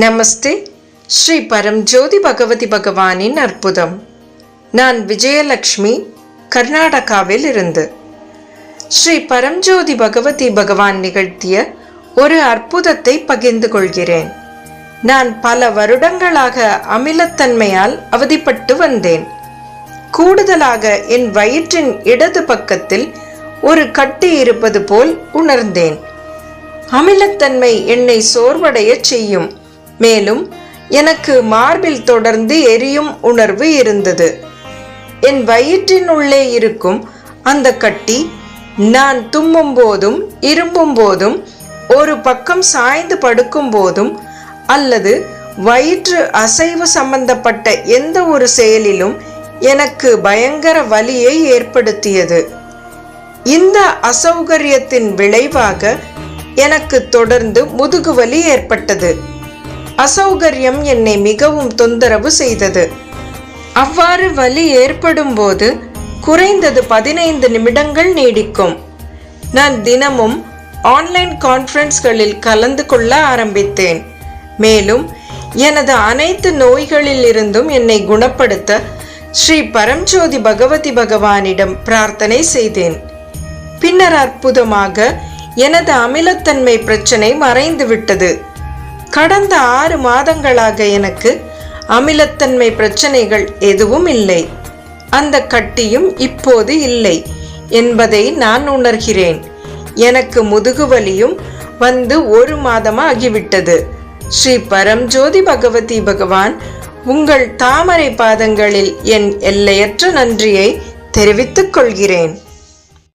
நமஸ்தே. ஸ்ரீ பரம் ஜோதி பகவதி பகவானின் அற்புதம். நான் விஜயலக்ஷ்மி கர்நாடகாவில் இருந்து ஸ்ரீ பரம்ஜோதி பகவதி பகவான் நிகழ்த்திய ஒரு அற்புதத்தை பகிர்ந்து கொள்கிறேன். நான் பல வருடங்களாக அமிலத்தன்மையால் அவதிப்பட்டு வந்தேன். கூடுதலாக என் வயிற்றின் இடது பக்கத்தில் ஒரு கட்டி இருப்பது போல் உணர்ந்தேன். அமிலத்தன்மை என்னை சோர்வடையச் செய்யும். மேலும் எனக்கு மார்பில் தொடர்ந்து எரியும் உணர்வு இருந்தது. என் வயிற்றின் உள்ளே இருக்கும் அந்த கட்டி நான் தும்மும் போதும் இரும்பும் போதும் ஒரு பக்கம் சாய்ந்து படுக்கும் போதும் அல்லது வயிற்று அசைவு சம்பந்தப்பட்ட எந்த ஒரு செயலிலும் எனக்கு பயங்கர வலியை ஏற்படுத்தியது. இந்த அசௌகரியத்தின் விளைவாக எனக்கு தொடர்ந்து முதுகுவலி ஏற்பட்டது. அசௌகரியம் என்னை மிகவும் தொந்தரவு செய்தது. அவ்வாறு வலி ஏற்படும் போது குறைந்தது பதினைந்து நிமிடங்கள் நீடிக்கும். நான் தினமும் ஆன்லைன் கான்ஃபரன்ஸ்களில் கலந்து கொள்ள ஆரம்பித்தேன். மேலும் எனது அனைத்து நோய்களில் இருந்தும் என்னை குணப்படுத்த ஸ்ரீ பரம்ஜோதி பகவதி பகவானிடம் பிரார்த்தனை செய்தேன். பின்னர் அற்புதமாக எனது அமிலத்தன்மை பிரச்சனை மறைந்துவிட்டது. கடந்த ஆறு மாதங்களாக எனக்கு அமிலத்தன்மை பிரச்சனைகள் எதுவும் இல்லை. அந்த கட்டியும் இப்போது இல்லை என்பதை நான் உணர்கிறேன். எனக்கு முதுகுவலியும் வந்து ஒரு மாதமா ஆகிவிட்டது ஸ்ரீ பரம்ஜோதி பகவதி பகவான் உங்கள் தாமரை பாதங்களில் என் எல்லையற்ற நன்றியை தெரிவித்துக் கொள்கிறேன்.